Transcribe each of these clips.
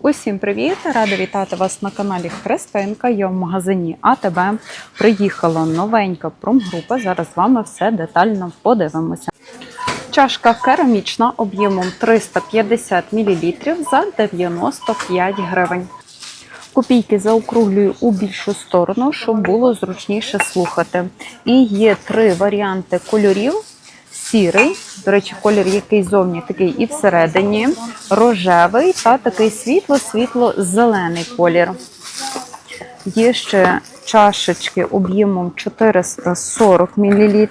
Усім привіт! Рада вітати вас на каналі Христинка. Я в магазині АТБ. Приїхала новенька промгрупа. Зараз з вами все детально подивимося. Чашка керамічна об'ємом 350 мл за 95 гривень. Копійки заокруглюю у більшу сторону, щоб було зручніше слухати. І є три варіанти кольорів: сірий, до речі, колір який зовні такий і всередині, рожевий та такий світло-світло-зелений колір. Є ще чашечки об'ємом 440 мл.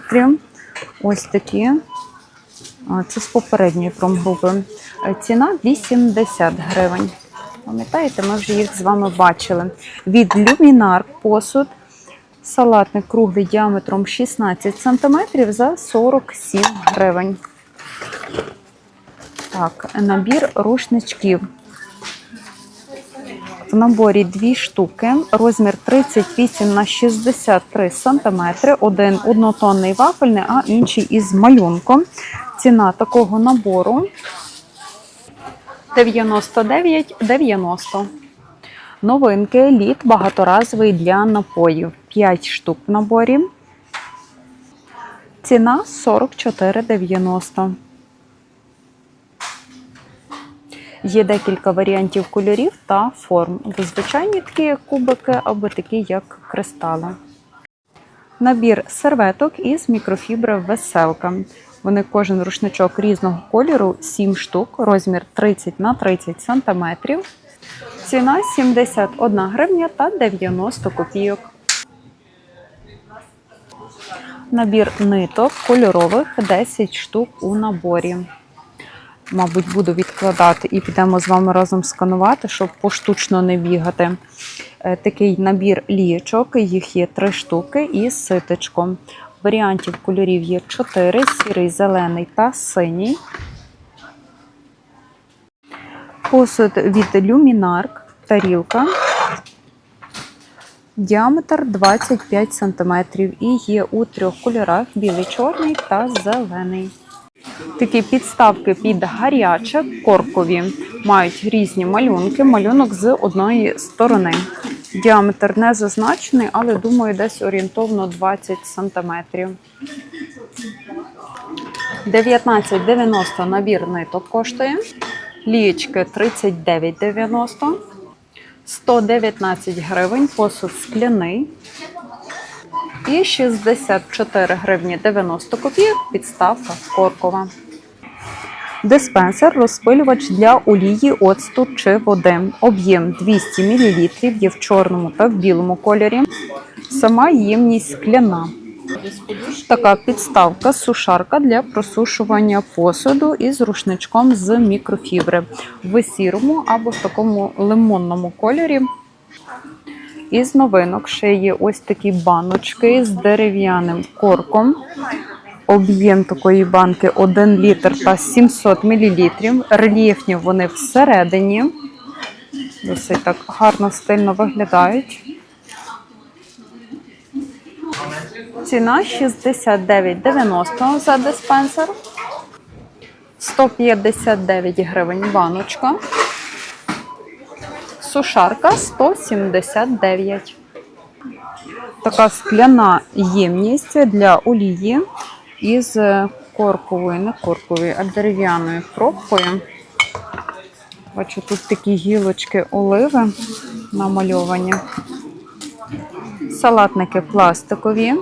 Ось такі. Це з попередньої промгрупи. Е, Ціна 80 гривень. Пам'ятаєте, ми вже їх з вами бачили. Від Luminar посуд. Салатник круглий діаметром 16 см за 47 гривень. Так, набір рушничків. В наборі дві штуки, розмір 38 на 63 см, один однотонний вафельний, а інший із малюнком. Ціна такого набору 99,90. Новинки лід багаторазовий для напоїв. 5 штук в наборі. Ціна 44,90. Є декілька варіантів кольорів та форм. Звичайні такі кубики, або такі як кристали. Набір серветок із мікрофібри веселка. Вони кожен рушничок різного кольору, 7 штук, розмір 30 на 30 см. Ціна 71 гривня та 90 копійок. Набір ниток кольорових 10 штук у наборі. Мабуть, буду відкладати і підемо з вами разом сканувати, щоб поштучно не бігати. Е, Такий набір лієчок, їх є 3 штуки із ситочком. Варіантів кольорів є 4: сірий, зелений та синій. Посуд від Luminark, тарілка. Діаметр 25 см і є у трьох кольорах: білий, чорний та зелений. Такі підставки під гаряче, коркові. Мають різні малюнки, малюнок з одної сторони. Діаметр не зазначений, але думаю, десь орієнтовно 20 см. 19,90 набір ниток коштує. Лієчки 39,90. 119 гривень, посуд скляний. І 64 гривні 90 копійок підставка коркова. Диспенсер розпилювач для олії, оцту чи води. Об'єм 200 мл, є в чорному та в білому кольорі. Сама ємність скляна. Така підставка сушарка для просушування посуду із рушничком з мікрофібри в сірому або в такому лимонному кольорі. Із новинок ще є ось такі баночки з дерев'яним корком. Об'єм такої банки 1 літр та 700 мл. Рельєфні вони всередині. Досить так гарно стильно виглядають. Ціна 69,90 за диспенсер. 159 гривень баночка. Сушарка 179. Така скляна ємність для олії із корковою, не корковою, а дерев'яною пробкою. Бачу, тут такі гілочки оливи намальовані. Салатники пластикові.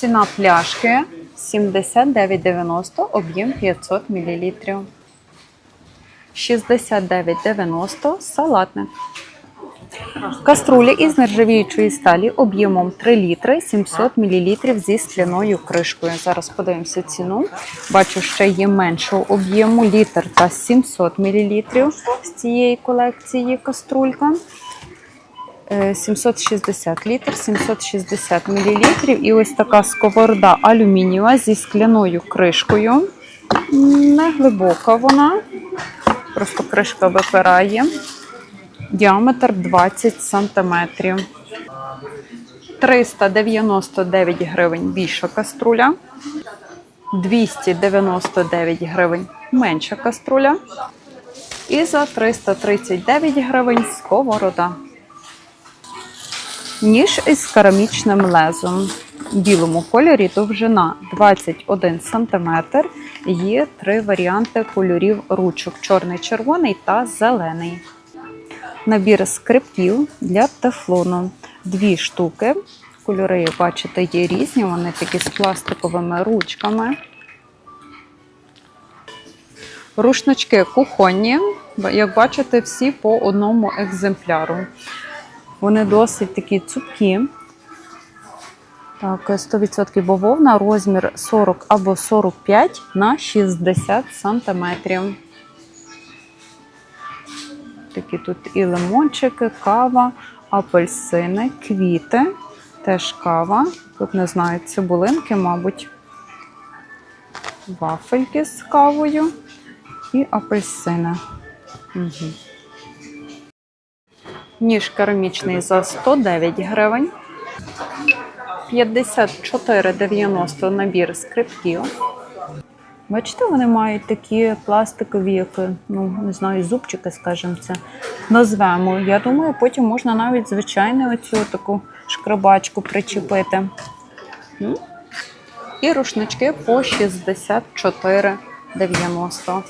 Ціна пляшки 79,90, об'єм 500 мл. 69,90 салатник. Каструлі із нержавіючої сталі об'ємом 3 літри 700 мл зі скляною кришкою. Зараз подивимося ціну. Бачу, ще є меншого об'єму літр та 700 мл з цієї колекції каструлька. Е, 760 літр, 760 мл. І ось така сковорода алюмінієва зі скляною кришкою. Не глибока вона, просто кришка випирає. Діаметр 20 см. 399 гривень більша каструля. 299 гривень менша каструля. І за 339 гривень сковорода. Ніж із керамічним лезом. В білому кольорі довжина 21 см. Є три варіанти кольорів ручок: чорний, червоний та зелений. Набір скрипків для тефлону. Дві штуки. Кольори, бачите, є різні, вони такі з пластиковими ручками. Рушнички кухонні, як бачите, всі по одному екземпляру. Вони досить такі цупкі. Так, 100% бавовна, розмір 40 або 45 на 60 сантиметрів. Такі тут і лимончики, кава, апельсини, квіти, теж кава. Тут не знаю, цибулинки, мабуть, вафельки з кавою і апельсини. Угу. Ніж керамічний за 109 гривень. 54,90 набір скрипків. Бачите, вони мають такі пластикові, як, ну, не знаю, зубчики, скажімо це. Назвемо. Я думаю, потім можна навіть звичайну оцю таку шкрабачку причепити. І рушнички по 64,90.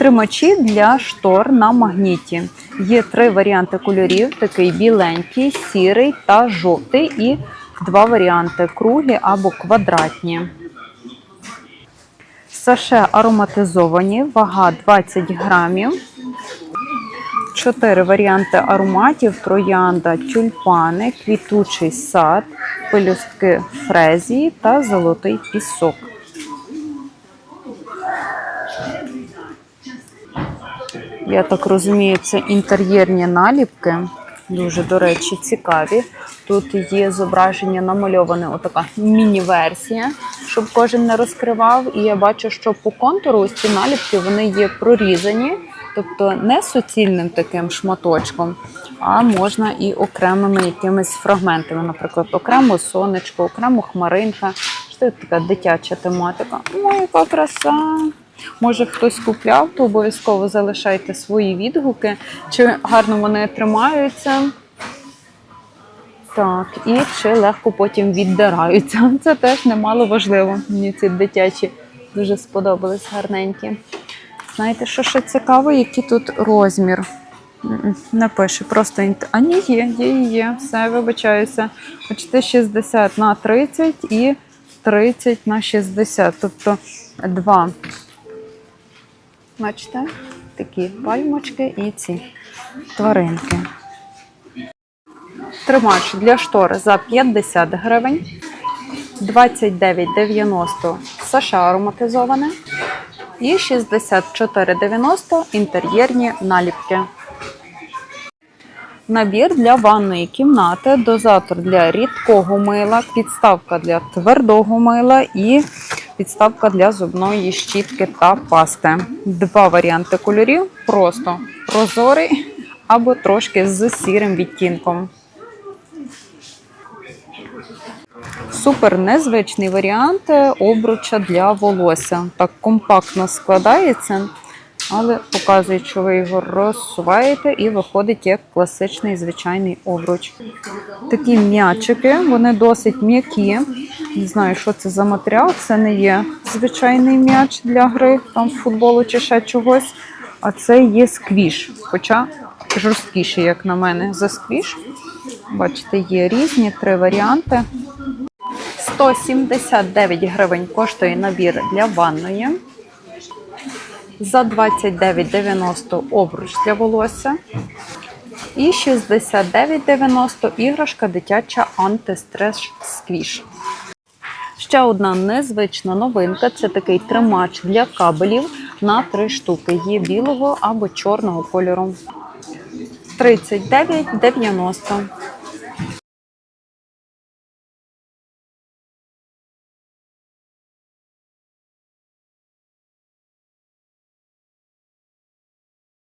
Тримачі для штор на магніті. Є три варіанти кольорів: такий біленький, сірий та жовтий, і два варіанти круглі або квадратні. Саше ароматизовані, вага 20 грамів. Чотири варіанти ароматів: троянда, тюльпани, квітучий сад, пелюстки фрезії та золотий пісок. Я так розумію, це інтер'єрні наліпки. Дуже, до речі, цікаві. Тут є зображення намальоване отака міні-версія, щоб кожен не розкривав. І я бачу, що по контуру ось ці наліпки вони є прорізані, тобто не суцільним таким шматочком, а можна і окремими якимись фрагментами. Наприклад, окремо сонечко, окремо хмаринка. Це така дитяча тематика. Ой, яка краса! Може хтось купляв, то обов'язково залишайте свої відгуки, чи гарно вони тримаються. Так, і чи легко потім віддираються. Це теж немало важливо. Мені ці дитячі дуже сподобались гарненькі. Знаєте, що ще цікаво, який тут розмір? М-м, Не пише, просто. А ні, є, є, є. Все, вибачаюся. Бачите, 60 на 30 і 30 на 60. Тобто два. Бачите? Такі пальмочки і ці тваринки. Тримач для штор за 50 гривень. 29,90 США ароматизоване. І 64,90 інтер'єрні наліпки. Набір для ванної кімнати, дозатор для рідкого мила, підставка для твердого мила і підставка для зубної щітки та пасти. Два варіанти кольорів: просто прозорий або трошки з сірим відтінком. Супер незвичний варіант обруча для волосся. Так компактно складається, але показує, що ви його розсуваєте і виходить як класичний звичайний обруч. Такі м'ячики, вони досить м'які. Не знаю, що це за матеріал. Це не є звичайний м'яч для гри, там футболу чи ще чогось. А це є сквіш, хоча жорсткіший, як на мене, за сквіш. Бачите, є різні три варіанти. 179 гривень коштує набір для ванної. За 29,90 обруч для волосся. І 69,90 іграшка дитяча антистрес сквіш. Ще одна незвична новинка це такий тримач для кабелів на три штуки. Є білого або чорного кольору. 39,90.